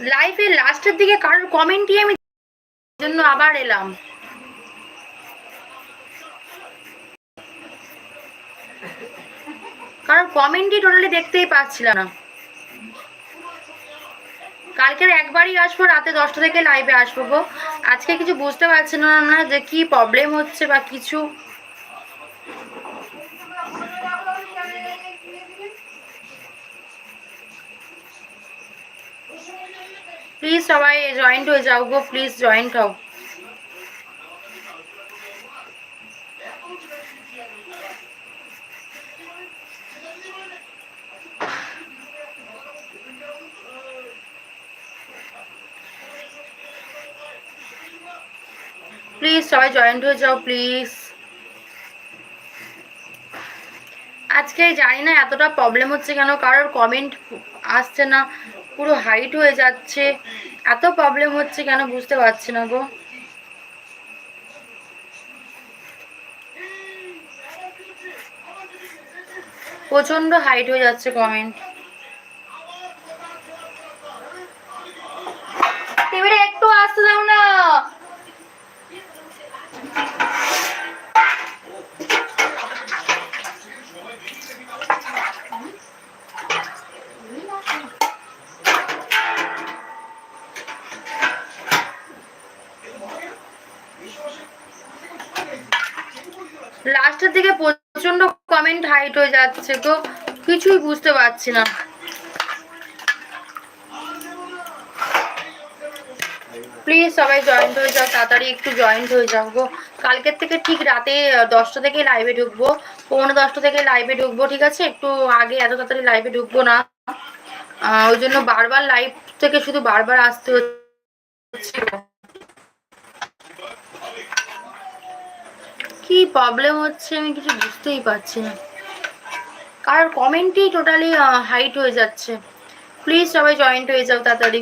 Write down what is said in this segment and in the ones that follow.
লাইফে লাস্টের দিকে কারোর কমেন্টই আমি জন্য আবার এলাম। কারণ কমেন্টই টোটালি দেখতেই পাচ্ছিলাম না। কালকের একবারই আসব, রাতে দশটা থেকে লাইভে আসব গো। আজকে কিছু বুঝতে পারছি না না যে কি প্রবলেম হচ্ছে বা কিছু। প্লিজ সবাই জয়েন্ট হয়ে যাও গো প্লিজ জয়েন্ট হও প্লিজ সবাই জয়েন্ট হয়ে যাও প্লিজ আজকে জানি না এতটা প্রবলেম হচ্ছে কেন, কারোর কমেন্ট আসছে না, পুরো হাইট হয়ে যাচ্ছে, এত প্রবলেম হচ্ছে কেন বুঝতে পারছি না গো। প্রচণ্ড হাইট হয়ে যাচ্ছে কমেন্ট টিভিটা একটু আসতে দাও না লাস্টের দিকে প্রচণ্ড কমেন্ট হাইট হয়ে যাচ্ছে তো কিছুই বুঝতে পারছি না। প্লিজ সবাই জয়েন্ট হয়ে যাও, তাড়াতাড়ি একটু জয়েন্ট হয়ে যাও গো। কালকের থেকে ঠিক রাতে দশটা থেকে লাইভে ঢুকবো। পৌনে দশটা থেকে লাইভে ঢুকবো, ঠিক আছে? একটু আগে এত তাড়াতাড়ি লাইভে ঢুকবো না। ওই জন্য বারবার লাইভ থেকে শুধু বারবার আসতে হচ্ছে। কি প্রবলেম হচ্ছে আমি কিছু বুঝতেই পারছি না। কারোর কমেন্টই টোটালি হাইট হয়ে যাচ্ছে। প্লিজ সবাই জয়েন্ট হয়ে যাও তাড়াতাড়ি।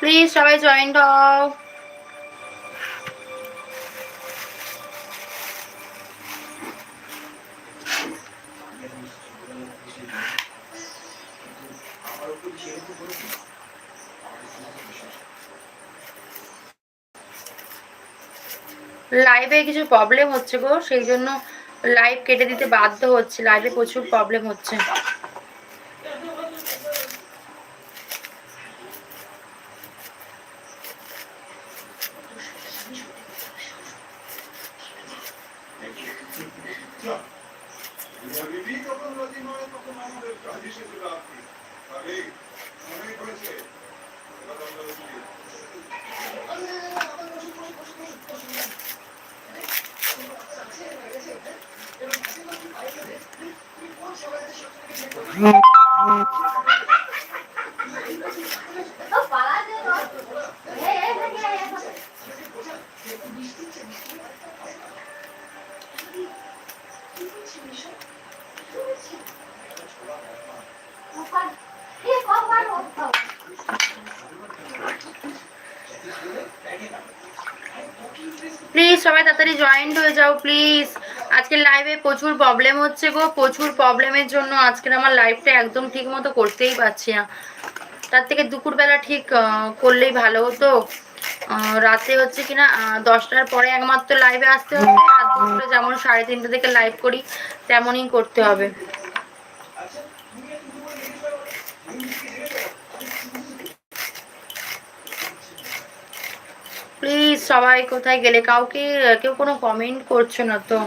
প্লিজ সবাই জয়েন্ট হও। লাইভে কিছু প্রবলেম হচ্ছে গো, সেই জন্য লাইভ কেটে দিতে বাধ্য হচ্ছে। লাইভে প্রচুর প্রবলেম হচ্ছে। প্লিজ সবাই তাড়াতাড়ি জয়েন্ট হয়ে যাও প্লিজ আজকের লাইভে প্রচুর প্রবলেম হচ্ছে গো, প্রচুর প্রবলেমের জন্য আজকের আমার লাইভটা একদম ঠিক মতো করতেই পারছি না। তার থেকে দুপুরবেলা ঠিক করলেই ভালো হতো। রাতে হচ্ছে কিনা দশটার পরে একমাত্র লাইভে আসতে হবে আর দুপুরে যেমন সাড়ে তিনটে থেকে লাইভ করি, তেমনই করতে হবে। প্লিজ সবাই কোথায় গেলে? কাউকে, কেউ কোনো কমেন্ট করছ না তো?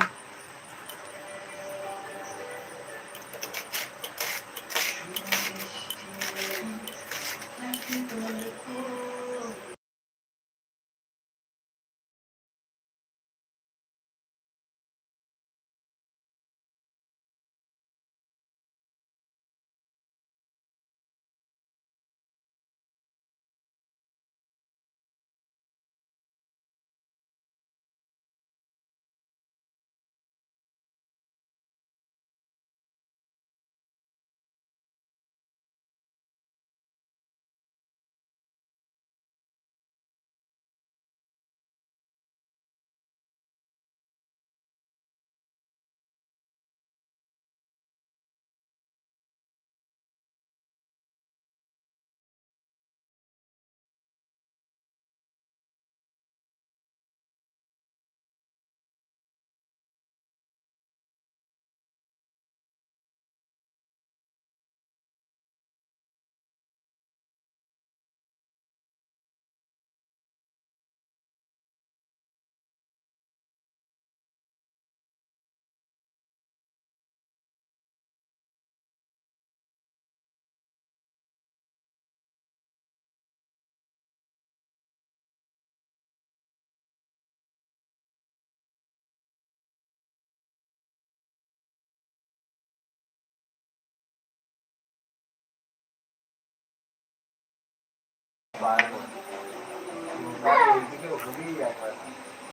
পারব